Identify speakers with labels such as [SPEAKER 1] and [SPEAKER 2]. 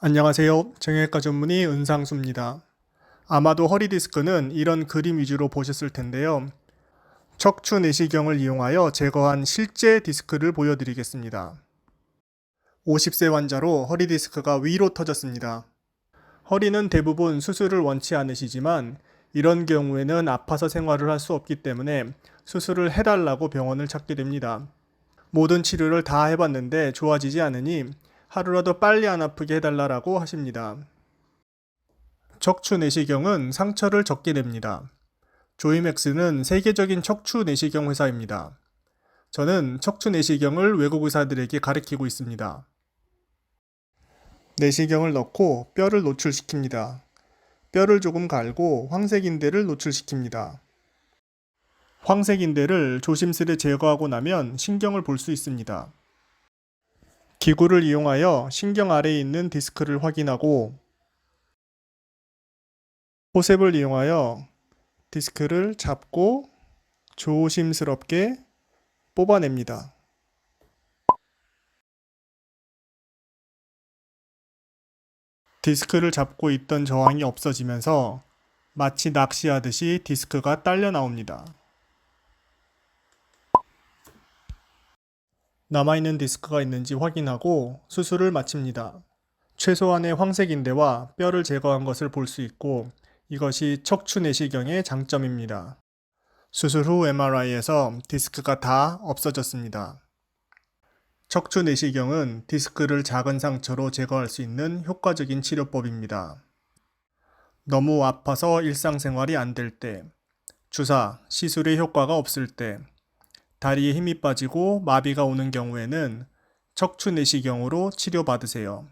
[SPEAKER 1] 안녕하세요. 정형외과 전문의 은상수입니다. 아마도 허리 디스크는 이런 그림 위주로 보셨을 텐데요. 척추 내시경을 이용하여 제거한 실제 디스크를 보여드리겠습니다. 50세 환자로 허리 디스크가 위로 터졌습니다. 허리는 대부분 수술을 원치 않으시지만 이런 경우에는 아파서 생활을 할 수 없기 때문에 수술을 해달라고 병원을 찾게 됩니다. 모든 치료를 다 해봤는데 좋아지지 않으니 하루라도 빨리 안 아프게 해달라고 하십니다. 척추 내시경은 상처를 적게 냅니다. 조이맥스는 세계적인 척추 내시경 회사입니다. 저는 척추 내시경을 외국 의사들에게 가르치고 있습니다. 내시경을 넣고 뼈를 노출시킵니다. 뼈를 조금 갈고 황색 인대를 노출시킵니다. 황색 인대를 조심스레 제거하고 나면 신경을 볼 수 있습니다. 기구를 이용하여 신경 아래에 있는 디스크를 확인하고 포셉을 이용하여 디스크를 잡고 조심스럽게 뽑아냅니다. 디스크를 잡고 있던 저항이 없어지면서 마치 낚시하듯이 디스크가 딸려 나옵니다. 남아있는 디스크가 있는지 확인하고 수술을 마칩니다. 최소한의 황색 인대와 뼈를 제거한 것을 볼 수 있고 이것이 척추 내시경의 장점입니다. 수술 후 MRI에서 디스크가 다 없어졌습니다. 척추 내시경은 디스크를 작은 상처로 제거할 수 있는 효과적인 치료법입니다. 너무 아파서 일상생활이 안 될 때, 주사, 시술의 효과가 없을 때, 다리에 힘이 빠지고 마비가 오는 경우에는 척추 내시경으로 치료받으세요.